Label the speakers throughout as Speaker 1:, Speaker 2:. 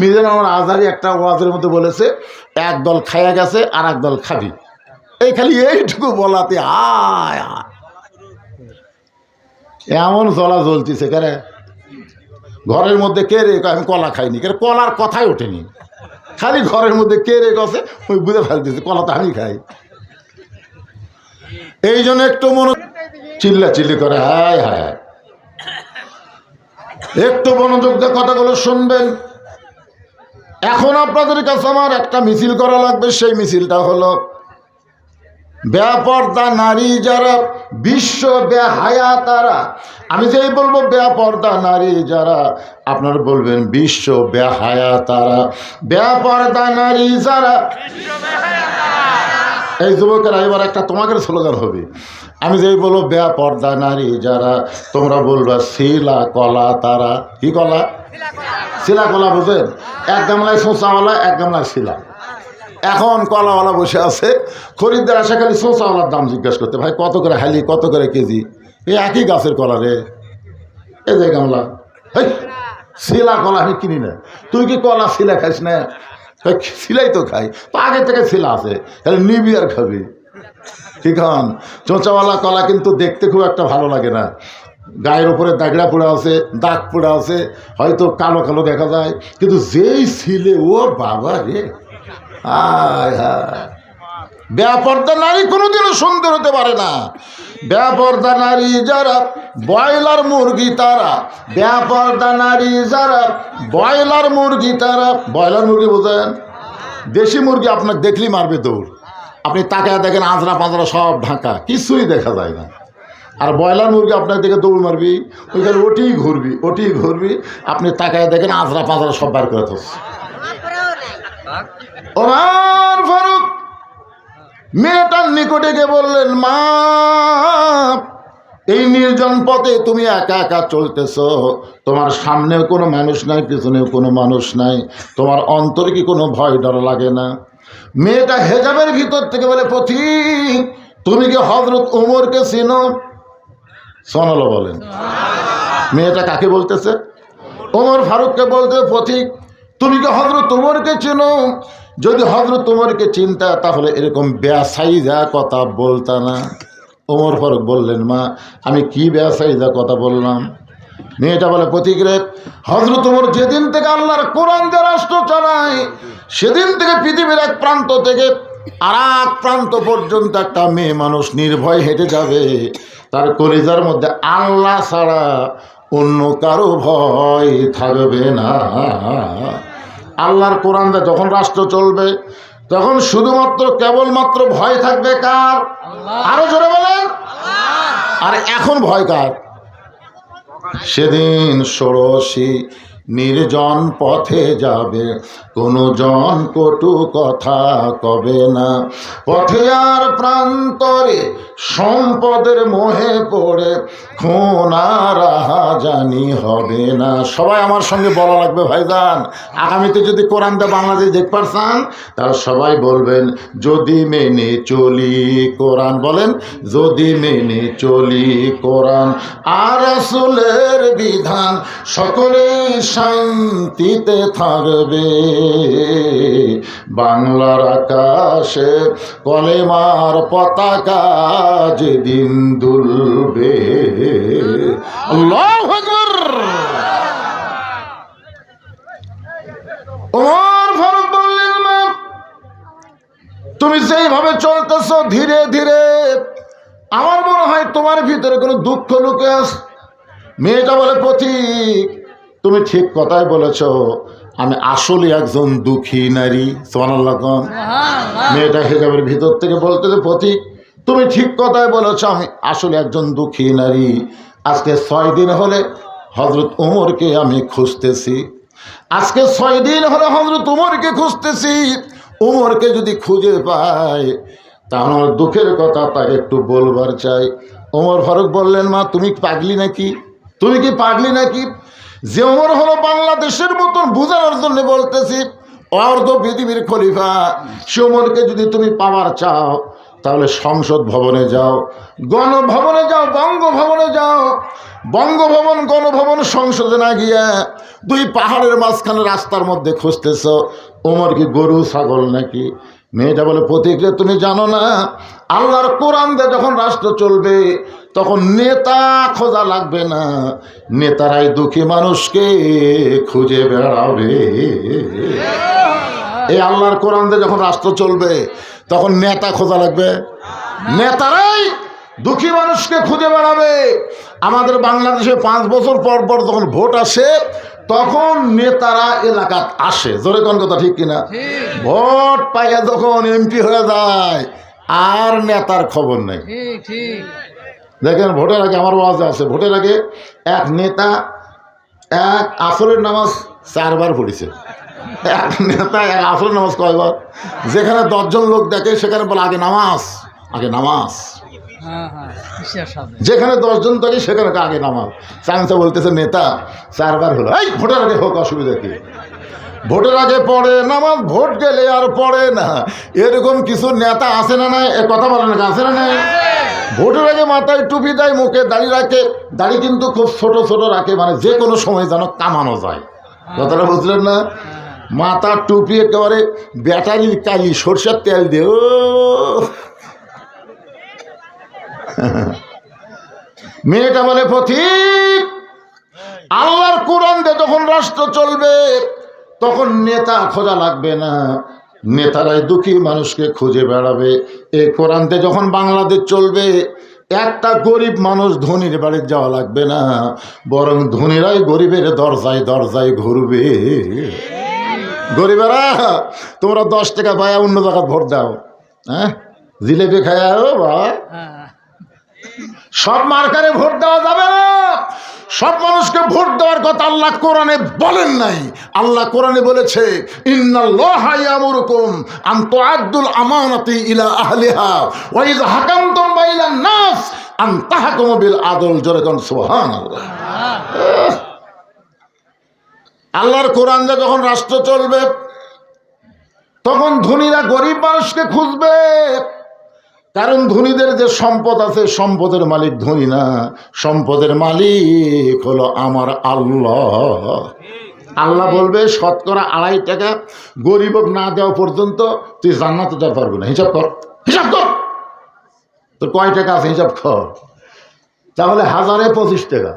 Speaker 1: মিজান আমার আজহারি একটা ওয়াজের মধ্যে বলেছে, এক দল খাইয়া গেছে আর এক দল খাবি। এই খালি এইটুকু বলাতে। এমন জলা জ্বলতিছে কেন ঘরের মধ্যে কে রে আমি কলা খাইনি। কেন কলার কথাই ওঠেনি। খালি ঘরের মধ্যে কে রে গছে ওই বুঝে ফেলতেছে, কলা তো আমি খাই। এই জন্য একটু মনে চিল্লা চিল্লি করে হায় হায়। একটু মনোযোগ দিয়ে কথাগুলো শুনবেন। এখন আপনাদের কাছে আমার একটা মিছিল করা লাগবে, সেই মিছিলটা হলো ব্যাপর্দা নারী যারা বিশ্ব বেহায়া তারা আমি যেই বলব ব্যাপর্দা নারী যারা, আপনারা বলবেন বিশ্ব বেহায়া তারা ব্যাপর্দা নারী যারা এই যুবকেরা, এবার একটা তোমাদের স্লোগান হবে। আমি যেই বলো বলব পর্দা নারী যারা, তোমরা বলবা শিলা কলা তারা। কি কলা? শিলা কলা বুঝেন এক গামলায় শোঁচাওয়ালা, এক গামলায় শিলা। এখন কলাওয়ালা বসে আছে। খরিদ্দার আসে খালি শোঁচাওয়ালার দাম জিজ্ঞেস করতে, ভাই, কত করে হালি, কত করে কেজি? এই একই গাছের কলা রে। এই যে গামলা। শিলা কলা আমি কিনি না। তুই কি কলা, শিলা খাইস না? শিলাই তো খাই, তো আগে থেকে শিলা আছে, তাহলে নিবি আর খাবি। ঠিক হন চোঁচাওয়ালা কলা কিন্তু দেখতে খুব একটা ভালো লাগে না। গায়ের ওপরে দাগড়া পড়ে আছে, দাগ পড়ে আছে, হয়তো কালো কালো দেখা যায়, কিন্তু যেই ছিলে ও বাবা রে। আয় হায়। ব্যাপর্দা নারী কোনোদিনও সুন্দর হতে পারে না। ব্যাপর্দা নারী যারা ব্রয়লার মুরগি তারা ব্যাপর্দা নারী যারা ব্রয়লার মুরগি তারা, ব্রয়লার মুরগি বোঝেন? দেশি মুরগি আপনার দেখলেই মারবে দৌড়। আপনি তাকায় দেখেন আঁচড়া পাঁচড়া সব ঢাকা, কিছুই দেখা যায় না। আর ব্রয়লার মুরগি আপনার দিকে দৌড় মারবি, ওইখানে ওটি ঘুরবি ওটি ঘুরবি, আপনি তাকায় দেখেন আঁচড়া পাঁচড়া সব বার করে থাকছে ফারুক মেয়েটার নিকটে গিয়ে বললেন, মা, এই নির্জন পথে তুমি একা একা চলতেছ। তোমার সামনেও কোনো মানুষ নাই, পিছনেও কোনো মানুষ নাই। তোমার অন্তরে কি কোনো ভয় ডর লাগে না? মেয়েটা হেজাবের ভিতর থেকে বলে পথিক তুমি কি হজরত ওমরকে চিনো? সোনালো বলেন। মেয়েটা কাকে বলতেছে? ওমর ফারুককে বলতে পথিক তুমি কি হজরত ওমরকে চেনো? যদি হজরত ওমরকে চিন্তা, তাহলে এরকম বেসাইজা কথা বলতা না। ওমর ফারুক বললেন, মা, আমি কি বেসাইজা কথা বললাম? মেয়েটা বলে পথিক রে হজরত ওমর যেদিন থেকে আল্লাহর কোরআন দিয়ে রাষ্ট্র চালায়, সেদিন থেকে পৃথিবীর এক প্রান্ত থেকে আর এক প্রান্ত পর্যন্ত একটা মেয়ে মানুষ নির্ভয় হেঁটে যাবে। তার কলিজার মধ্যে আল্লাহ ছাড়া অন্য কারও ভয় থাকবে না। আল্লাহর কোরআন দেয় যখন রাষ্ট্র চলবে তখন শুধুমাত্র কেবলমাত্র ভয় থাকবে কার? আরও জোরে বলেন। আর এখন ভয় কার? সেদিন ষোড়শী নির্জন পথে যাবে কোনো জন কটু কথা কবে না। পথে আর প্রান্তরে সম্পদের মোহে পড়ে খুনারা জানি হবে না। সবাই আমার সঙ্গে বলা লাগবে, ভাইজান, আগামীতে যদি কোরআন দা বাংলাদেশ দেখবার চান তারা সবাই বলবেন, যদি মেনে চলি কোরআন। বলেন, যদি মেনে চলি কোরআন। আর আসলের বিধান সকলেই শান্তিতে থাকবে। বাংলার আকাশে কলেমার পতাকা যেদিন দুলবে। তুমি যেইভাবে চলতেছ ধীরে ধীরে, আমার মনে হয় তোমার ভিতরে কোনো দুঃখ লুকে আস মেয়েটা বলে পথিক তুমি ঠিক কথাই বলেছ আমি আসলে একজন দুঃখী নারী সোনাল্লাহ মেয়েটা হেজাবের ভিতর থেকে বলতে যে পথিক তুমি ঠিক কথাই বলেছ আমি আসলে একজন দুঃখী নারী। আজকে ছয় দিন হলে হজরত উমরকে আমি খুঁজতেছি। আজকে ছয় দিন হলে হজরত উমরকে খুঁজতেছি। উমরকে যদি খুঁজে পাই তাহলে আমার দুঃখের কথা তাকে একটু বলবার চাই। ওমর ফারুক বললেন মা তুমি পাগলি নাকি? তুমি কি পাগলি নাকি? যে ওমর হলো বাংলাদেশের মতন বোঝানোর জন্য বলতেছি, অর্ধ পৃথিবীর খলিফা। সে ওমরকে যদি তুমি পাওয়ার চাও, তাহলে সংসদ ভবনে যাও, গণভবনে যাও, বঙ্গভবনে যাও। বঙ্গভবন, গণভবন সংসদে না গিয়া দুই পাহাড়ের মাঝখানে রাস্তার মধ্যে খুঁজতেছ, ওমর কি গরু, ছাগল নাকি? মেয়েটা বলে প্রতিক্রিয়া তুমি জানো না, আল্লাহর কোরআন যখন রাষ্ট্র চলবে তখন নেতা খোঁজা লাগবে না। নেতারাই দুঃখী মানুষকে খুঁজে বেড়াবে। এই আল্লাহর কোরআন যখন রাষ্ট্র চলবে, তখন নেতা খোঁজা লাগবে। নেতারাই দুঃখী মানুষকে খুঁজে বেড়াবে। আমাদের বাংলাদেশে পাঁচ বছর পর পর যখন ভোট আসে, তখন নেতারা এলাকাত আসে। জোরে কোন কথা ঠিক কিনা? ভোট পাইয়া যখন এমপি হয়ে যায়, আর নেতার খবর নেই। দেখেন ভোটের আগে আমার ওয়াজ আছে। ভোটের আগে এক নেতা এক আসরের নামাজ চারবার পড়েছে। এক নেতা এক আসরের নামাজ কয়বার? যেখানে দশজন লোক দেখে সেখানে বলে আগে নামাজ আগে নামাজ।
Speaker 2: হ্যাঁ হ্যাঁ
Speaker 1: যেখানে দশজন থাকে সেখানে আগে নামাজ। সায়েন্সে বলতেছে নেতা চারবার হলো। এই ভোটের আগে হোক অসুবিধা কি? ভোটের আগে পড়ে নামাজ ভোট গেলে আর পড়ে না। এরকম কিছু নেতা আসে না নাই? এ কথা বলে না আছে না নাই? ভোটের আগে মাথায় টুপি দেয়, মুখে দাড়ি রাখে। দাড়ি কিন্তু খুব ছোট ছোট রাখে মানে যে কোনো সময় যেন কামানো যায়। কথাটা বুঝলেন না? মাথা টুপি একেবারে ব্যাটারির কালি, সরষের তেল দিয়ে, ও। মেয়েটা বলে পথিক আল্লাহর কোরআন দিয়ে যখন রাষ্ট্র চলবে, তখন নেতা খোঁজা লাগবে না। নেতারাই দুঃখী মানুষকে খুঁজে বেড়াবে। এই কোরআনতে যখন বাংলাদেশ চলবে, একটা গরিব মানুষ ধনির বাড়ি যাওয়া লাগবে না। বরং ধনীরাই গরিবের দরজায় দরজায় ঘুরবে। গরিবেরা, তোমরা দশ টাকা পায়া অন্য জায়গায় ভোট দাও। হ্যাঁ? জিলেপি খায়া বা সব মার্কারে ভোট দেওয়া যাবে না। সব মানুষকে ভোট দেওয়ার কথা আল্লাহ কোরআনে বলেন নাই। আল্লাহ কোরআনে বলেছে আমানাতি আন আদল। আল্লাহর কোরআন যখন রাষ্ট্র চলবে, তখন ধনীরা গরিব মানুষকে খুঁজবে। কারণ ধনীদের যে সম্পদ আছে, সম্পদের মালিক ধনী না। সম্পদের মালিক হলো আমার আল্লাহ। আল্লাহ বলবে, শতকরা আড়াই টাকা গরিবক না দেওয়া পর্যন্ত তুই জান্নাতে যেতে পারবি না। হিসাব কর হিসাব কর। তোর কয় টাকা আছে, হিসাব কর। তাহলে হাজারে পঁচিশ টাকা।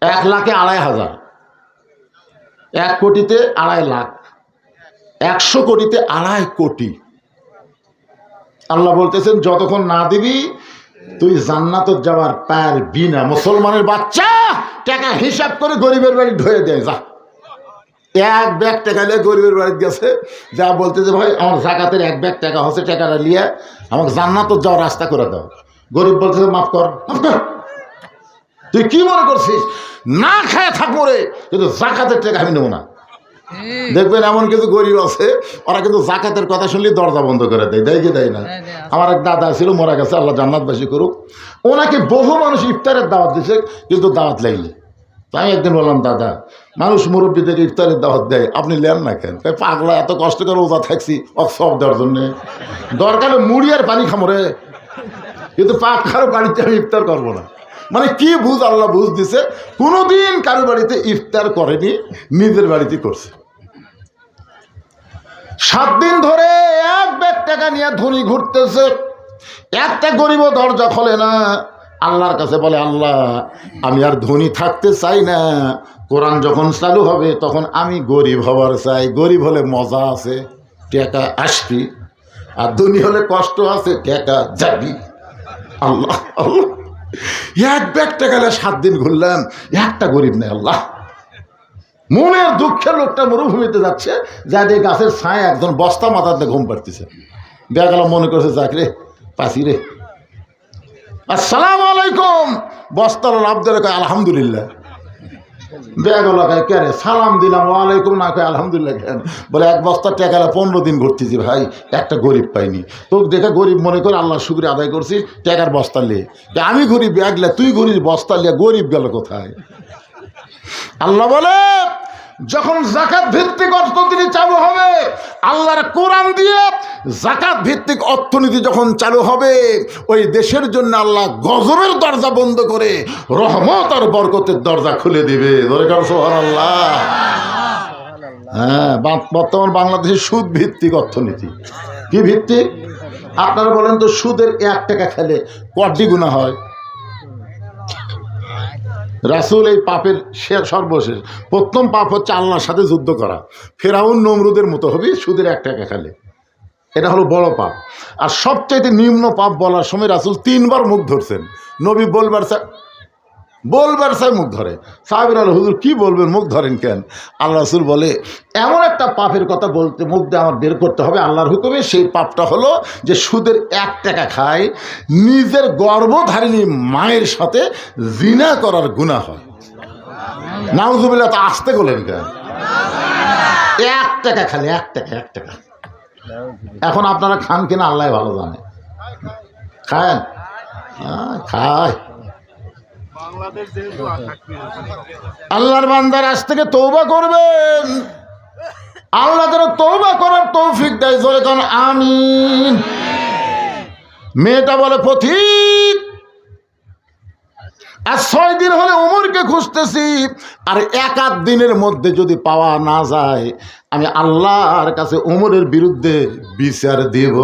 Speaker 1: এক লাখে আড়াই হাজার। এক কোটিতে আড়াই লাখ। একশো কোটিতে আড়াই কোটি। আল্লাহ বলতেছেন, যতক্ষণ না দিবি, তুই জান্নাত যাওয়ার পারবি না। মুসলমানের বাচ্চা টাকা হিসাব করে গরিবের বাড়ি ঢয়ে দেয়, যা। এক ব্যাগ টাকা নিয়ে গরিবের বাড়িতে গেছে, যা বলতেছে, ভাই, আমার জাকাতের এক ব্যাগ টাকা হচ্ছে, টাকাটা নিয়ে আমাকে জান্নাত যাওয়ার রাস্তা করে দাও। গরিব বলতেছে, মাফ কর মাফ কর। তুই কি মনে করছিস? না খায় থাকব রে কিন্তু জাকাতের টাকা আমি নেব না। দেখবেন এমন কিছু গরিব আছে ওরা কিন্তু জাকাতের কথা শুনলেই দরজা বন্ধ করে দেয় দেয় কি দেয় না?
Speaker 2: দেয়।
Speaker 1: আমার এক দাদা ছিল মরা গেছে আল্লাহ জান্নাতবাসী করুক। ওনাকে বহু মানুষ ইফতারের দাওয়াত দিছে কিন্তু দাওয়াত লাইলে। তো আমি একদিন বললাম দাদা মানুষ মুরব্বীদের ইফতারের দাওয়াত দেয় আপনি নেন না কেন? পাগলা এত কষ্ট করে ওজা থাকছি অক সব দেওয়ার জন্যে। দরকারে মুড়ি আর পানি খামরে কিন্তু পাক কারও বাড়িতে আমি ইফতার করব না। মানে কি বুঝ আল্লাহ বুঝ দিছে কোনোদিন কারও বাড়িতে ইফতার করেনি নিজের বাড়িতে করছে। সাত দিন ধরে এক ব্যাগ টাকা নিয়ে ধনী ঘুরতেছে। একটা গরিবও দরজা খোলে না। আল্লাহর কাছে বলে, আল্লাহ, আমি আর ধনী থাকতে চাই না। কোরআন যখন চালু হবে, তখন আমি গরিব হবার চাই। গরিব হলে মজা আছে, টাকা আসবি। আর ধনী হলে কষ্ট আছে, টাকা যাবি। আল্লাহ আল্লাহ। এক ব্যাগ টাকা সাত দিন ঘুরলাম, একটা গরিব নেই, আল্লাহ। মনের দুঃখের লোকটা মরুভূমিতে যাচ্ছে, যা দিয়ে গাছের ছায় একজন বস্তা মাথাতে ঘুম পাড়তেছে। বেগালা মনে করছে, যাক রে পাশি রে। আসসালাম আলাইকুম বস্তার লাভ কয়, আলহামদুলিল্লাহ। বেগলা সালাম দিলাম, ওয়ালাইকুম না, কয়, আলহামদুলিল্লাহ, কেন? বলে, এক বস্তার টাকালা পনেরো দিন ঘুরতেছি ভাই, একটা গরিব পাইনি। তোকে দেখে গরিব মনে করে আল্লাহ শুক্রিয়া আদায় করছি, টাকার বস্তা লিয়ে আমি গরিব ব্যাগলে তুই গরিব বস্তা লিয়ে গরিব গেল কোথায়? আল্লাহ বলে, যখন জাকাত ভিত্তিক অর্থনীতি চালু হবে, আল্লাহর কোরআন দিয়ে জাকাত ভিত্তিক অর্থনীতি যখন চালু হবে, ওই দেশের জন্য আল্লাহ গজবের দরজা বন্ধ করে রহমত আর বরকতের দরজা খুলে দিবে। আল্লাহ হ্যাঁ বর্তমান বাংলাদেশের সুদ ভিত্তিক অর্থনীতি। কি ভিত্তিক? আপনারা বলেন তো সুদের এক টাকা খেলে কটি গুণা হয়? রাসুল এই পাপের শেষ সর্বশেষ। প্রথম পাপ হচ্ছে আল্লাহর সাথে যুদ্ধ করা। ফেরাউন নমরুদের মতো হবে, সুদের এক টাকা খালে। এটা হলো বড় পাপ। আর সবচাইতে নিম্ন পাপ বলার সময় রাসুল তিনবার মুখ ধরছেন। নবী বলবার বলবার চাই মুখ ধরে। সাহেবের আল হুজুর কী বলবেন? মুখ ধরেন কেন? আল্লাহ রসুল বলে এমন একটা পাপের কথা বলতে মুখ দিয়ে আমার বের করতে হবে। আল্লাহর হুকুমে সেই পাপটা হলো যে সুদের এক টাকা খায় নিজের গর্ভধারিণী মায়ের সাথে জিনা করার গুণা হয়। নাউজুবিল্লাহ তো আসতে গেলেন কেন? এক টাকা খালি এক টাকা এক টাকা। এখন আপনারা খান কিনা আল্লাহ ভালো জানে। হ্যাঁ, খায়। আল্লাহর বান্দার আজ থেকে তৌবা করবেন। আল্লাহ যেন তৌবা করার তৌফিক দেয়, জোরে কারণ আমিন। মেয়েটা বলে, পথিক আর ছয় দিন হলে উমরকে খুঁজতেছি, আর এক আধ দিনের মধ্যে যদি পাওয়া না যায়, আমি আল্লাহর কাছে উমরের বিরুদ্ধে বিচার দেব।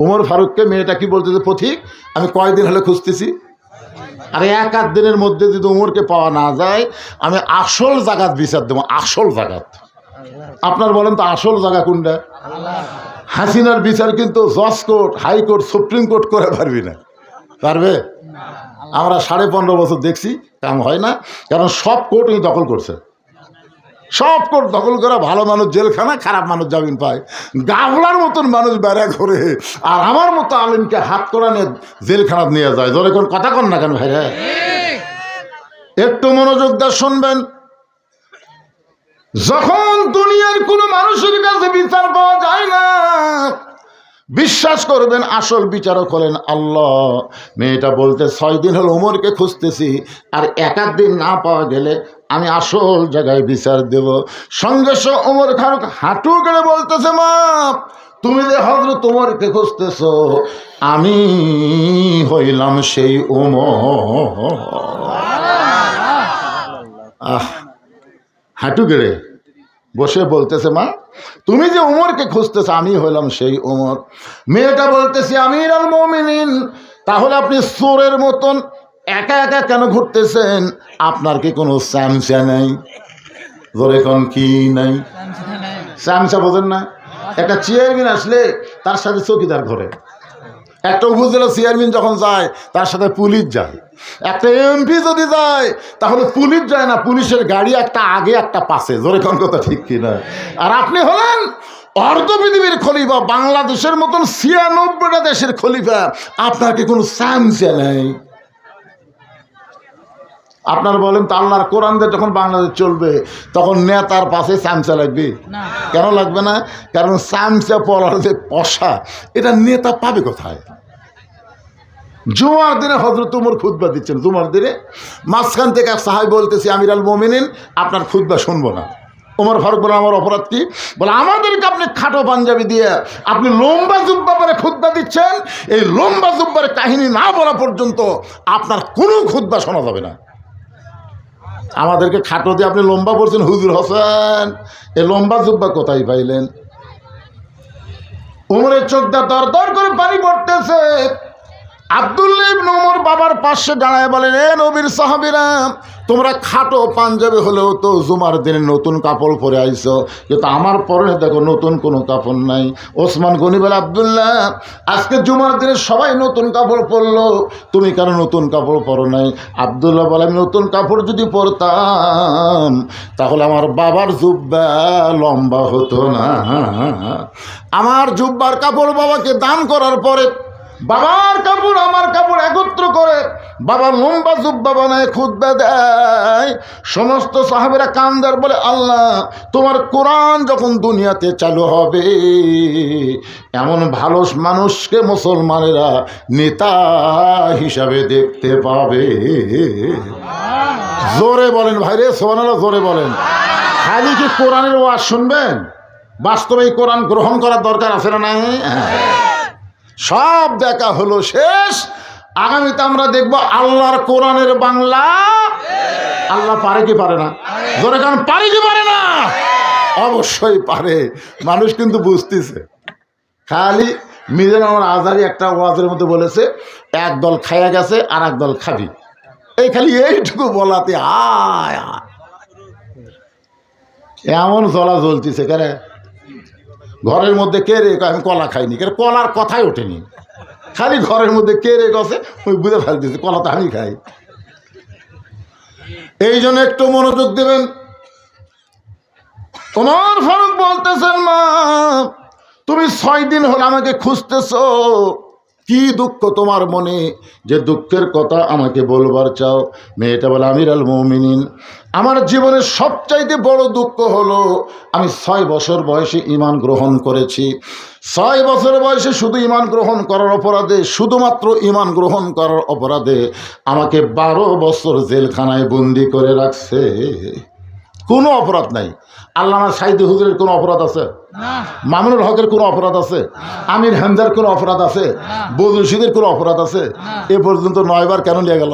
Speaker 1: উমর ফারুককে মেয়েটা কি বলতেছে, পথিক, আমি কয়দিন হলে খুঁজতেছি? আরে এক আধ দিনের মধ্যে যদি উমরকে পাওয়া না যায়, আমি আসল জাগাত বিচার দেবো, আসল জাগাত। আপনার বলেন তো, আসল জায়গা কোনটা? হাসিনার বিচার কিন্তু জজ কোর্ট হাইকোর্ট সুপ্রিম কোর্ট করে পারবি না। পারবে? আমরা সাড়ে পনেরো বছর দেখছি, কাম হয় না, কারণ সব কোর্ট উনি দখল করছে। সব কোর্ট দখল করা ভালো মানুষ জেলখানা খারাপ মানুষ জামিন পায়। গাভলার মতন মানুষ বেড়া করে আর আমার মতো আলিমকে হাত করা নিয়ে জেলখানা নিয়ে যায়। ধরে কোন কথা কন না কেন ভাইরা একটু মনোযোগ দিয়ে শুনবেন। যখন দুনিয়ার কোনো মানুষের কাছে বিচার পাওয়া যায় না, বিশ্বাস করবেন, আসল বিচারক হলেন আল্লাহ। মেয়েটা বলতে, ছয় দিন হল ওমরকে খুঁজতেছি, আর এক আধ দিন না পাওয়া গেলে আমি আসল জায়গায় বিচার দেব। সঙ্গে সঙ্গে ওমর খারুক হাঁটু গেলে বলতেছে, মা, তুমি যে হজরত ওমরকে খুঁজতেছ, আমি হইলাম সেই ওম আহ, হাঁটু গেড়ে বসে বলতেছে, মা, তুমি যে উমরকে খুঁজতেছ, আমি হইলাম সেই উমর মেয়েটা বলতেছে, আমির আল মমিনিন তাহলে আপনি সোরের মতন একা একা কেন ঘুরতেছেন? আপনার কি কোনো স্যামসা নেই? ধরে কোন, কি নাই? স্যামসা বোঝেন না? একটা চেয়ারম্যান আসলে তার সাথে চৌকিদার ঘরে। একটা উপজেলা চেয়ারম্যান যখন যায়, তার সাথে পুলিশ যায়। একটা এমপি যদি যায়, তাহলে পুলিশ যায় না, পুলিশের গাড়ি একটা আগে, একটা পাশে। জোরে কোন কথা ঠিক কিনা? আর আপনি হলেন অর্ধ পৃথিবীর খলিফা, বাংলাদেশের মতন ছিয়ানব্বইটা দেশের খলিফা। আপনার কি কোনো চান্সে নেই? আপনার বলেন তো আল্লাহর কোরআন দিয়ে যখন বাংলাদেশ চলবে তখন নেতার পাশে চামচা লাগবে? কেন লাগবে না? কারণ চামচা পড়ার যে পশা এটা নেতা পাবে কোথায়? জুমার দিনে হজরত উমর খুদ্া দিচ্ছেন জুমার দিনে। মাঝখান থেকে এক সাহাই বলতেছি আমির আল মোমিনিন আপনার খুদ্া শুনব না। ওমর ফারুক বলে আমার অপরাধ কি? বলে আমাদেরকে আপনি খাটো পাঞ্জাবি দিয়ে আপনি লম্বা জুব্বা পরে খুদ্া দিচ্ছেন। এই লম্বা জুব্বার কাহিনী না বলা পর্যন্ত আপনার কোনো খুদ্া শোনা যাবে না। আমাদেরকে খাটো দিয়ে আপনি লম্বা পড়ছেন। হুজুর হোসেন, এ লম্বা জুব্বা কোথায় পাইলেন? উমরের চোখ দা দর দর করে পানি পড়তেছে। আব্দুল্লিম নোমর বাবার পাশে দাঁড়ায় বলেন, এ নবীর সাহাবীরা তোমরা খাটো পাঞ্জাবি হলেও তো জুমার দিনে নতুন কাপড় পরে আইছো। কিন্তু আমার পরনে দেখো, নতুন কোনো কাপড় নাই। ওসমান গনি বলে, আবদুল্লাহ, আজকে জুমার দিনে সবাই নতুন কাপড় পরলো। তুমি কেন নতুন কাপড় পরো নাই? আবদুল্লাহ বলে, আমি নতুন কাপড় যদি পরতাম, তাহলে আমার বাবার জুব্বা লম্বা হতো না। আমার জুব্বার কাপড় বাবাকে দান করার পরে বাবার কাপড়, আমার কাপড় একত্র করে বাবা লম্বা জুব্বা বানায়, খুদ্া দেয়। সমস্ত সাহাবেরা কান্দার বলে, আল্লাহ, তোমার কোরআন যখন দুনিয়াতে চালু হবে, এমন ভালো মানুষকে মুসলমানেরা নেতা হিসাবে দেখতে পাবে। জোরে বলেন ভাই রে সোহানাল্লাহ জোরে বলেন। খালি কি কোরআনের ওয়াজ শুনবেন? বাস্তবে কোরআন গ্রহণ করার দরকার আছে না নাই। সব দেখা হলো শেষ। আগামীতে আমরা দেখব আল্লাহর কোরআনের বাংলা। আল্লাহ পারে কি পারে না? জোরে কারণ পারে কি পারে না? অবশ্যই পারে। মানুষ কিন্তু বুঝতেছে। খালি মিজান আমার আজারি একটা ওয়াজের মধ্যে বলেছে, এক দল খাইয়া গেছে আর এক দল খাবি। এই খালি এইটুকু বলাতে আয়। এমন জলা জ্বলতিছে কেরে ঘরের মধ্যে কে রে আমি কলা খাইনি। কেন কলার কথাই ওঠেনি। খালি ঘরের মধ্যে কে রে গছে ওই বুঝে ফেলতেছি, কলা তো আমি খাই। এই জন্য একটু মনোযোগ দেবেন। তোমার ফারুক বলতেছেন, মা, তুমি ছয় দিন হল আমাকে খুঁজতেছো। কি দুঃখ তোমার মনে? যে দুঃখের কথা আমাকে বলবার চাও। মেয়েটা বলে আমির আল মৌমিনিন, আমার জীবনের সবচাইতে বড় দুঃখ হলো, আমি ছয় বছর বয়সে ইমান গ্রহণ করেছি। ছয় বছর বয়সে শুধু ইমান গ্রহণ করার অপরাধে, শুধুমাত্র ইমান গ্রহণ করার অপরাধে আমাকে বারো বছর জেলখানায় বন্দি করে রাখছে। কোনো অপরাধ নাই। আল্লামা সাইদি হুজুরের কোনো অপরাধ আছে? মামুনুল হকের কোনো অপরাধ আছে? আমির হামজার কোনো অপরাধ আছে? বদরশিদের কোনো অপরাধ আছে? এ পর্যন্ত নয়বার কেন নিয়ে গেল?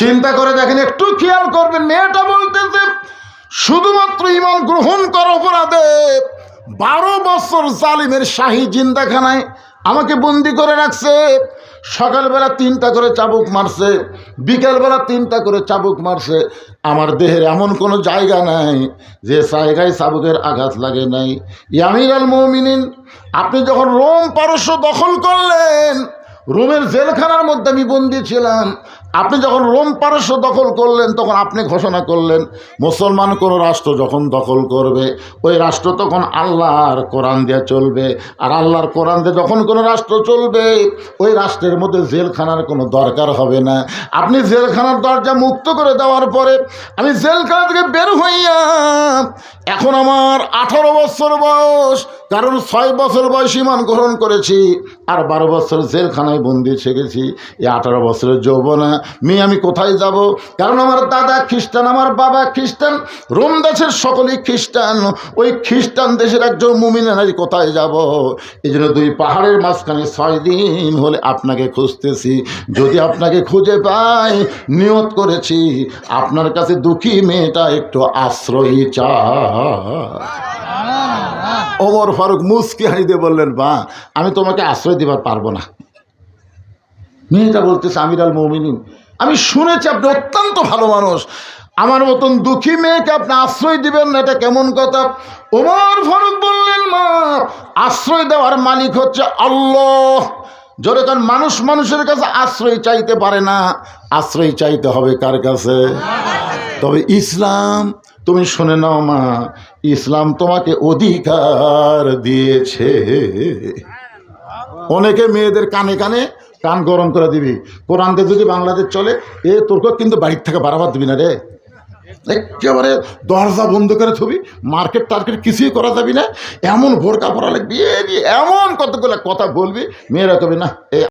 Speaker 1: চিন্তা করে দেখেন একটু খেয়াল করবেন মেয়েটা বলতেছে শুধুমাত্র ইমান গ্রহণ কর অপরাধে। বারো বছর জালিমের শাহী জিন্দাখানায় আমাকে বন্দি করে রাখছে। সকালবেলা তিনটা করে চাবুক মারছে, বিকালবেলা তিনটা করে চাবুক মারছে। আমার দেহের এমন কোনো জায়গা নাই যে জায়গায় চাবুকের আঘাত লাগে নাই। ইয়ামির আল মৌমিনিন, আপনি যখন রোম পারস্য দখল করলেন, রোমের জেলখানার মধ্যে আমি বন্দি ছিলাম আপনি যখন রোম পারস্য দখল করলেন, তখন আপনি ঘোষণা করলেন, মুসলমান কোনো রাষ্ট্র যখন দখল করবে, ওই রাষ্ট্র তখন আল্লাহর কোরআন দিয়ে চলবে। আর আল্লাহর কোরআন দিয়ে যখন কোনো রাষ্ট্র চলবে, ওই রাষ্ট্রের মধ্যে জেলখানার কোনো দরকার হবে না। আপনি জেলখানার দরজা মুক্ত করে দেওয়ার পরে, আমি জেলখানা থেকে বের হইয়া, এখন আমার আঠারো বছর বয়স, কারণ ছয় বছর বয়স ইমান গ্রহণ করেছি, আর বারো বছর জেলখানায় বন্দি ছেড়েছি এই আঠারো বছরের যৌবনা মেয়ে আমি কোথায় যাব? কারণ আমার দাদা খ্রিস্টান, আমার বাবা খ্রিস্টান, রোম দেশের সকলেই খ্রিস্টান। ওই খ্রিস্টান দেশের একজন মুমিনারি কোথায় যাব? এই জন্য দুই পাহাড়ের মাঝখানে ছয় দিন হলে আপনাকে খুঁজতেছি। যদি আপনাকে খুঁজে পাই, নিয়ত করেছি। আপনার কাছে দুঃখী মেয়েটা একটু আশ্রয় চা ওমর ফারুক মুসকি হাসিতে বললেন বা আমি তোমাকে আশ্রয় দিবার পারব না। মেয়েটা বলতেছে আমির আল মৌমিনিন। আমি শুনেছি, আপনি অত্যন্ত ভালো মানুষ। আমার মতন দুঃখী মেয়েকে আপনি আশ্রয় দিবেন না, এটা কেমন কথা? ওমর ফারুক বললেন, মা, আশ্রয় দেওয়ার মালিক হচ্ছে আল্লাহ। কারণ মানুষ মানুষের কাছে আশ্রয় চাইতে পারে না। আশ্রয় চাইতে হবে কার কাছে? তবে ইসলাম, তুমি শুনে নাও মা, ইসলাম তোমাকে অধিকার দিয়েছে। অনেকে মেয়েদের কানে কানে কান গরম করে দিবি। কোরআনদের যদি বাংলাদেশ চলে, এ তোরকে কিন্তু বাড়ির থেকে বাড়াবার দিবি না রে। একেবারে দরজা বন্ধ করে ছবি মার্কেট টার্কেট কিছুই করা যাবি না। এমন ভোরকা পড়া লাগবি এমন কতগুলো কথা বলবি, মেয়েরা কবি না, এ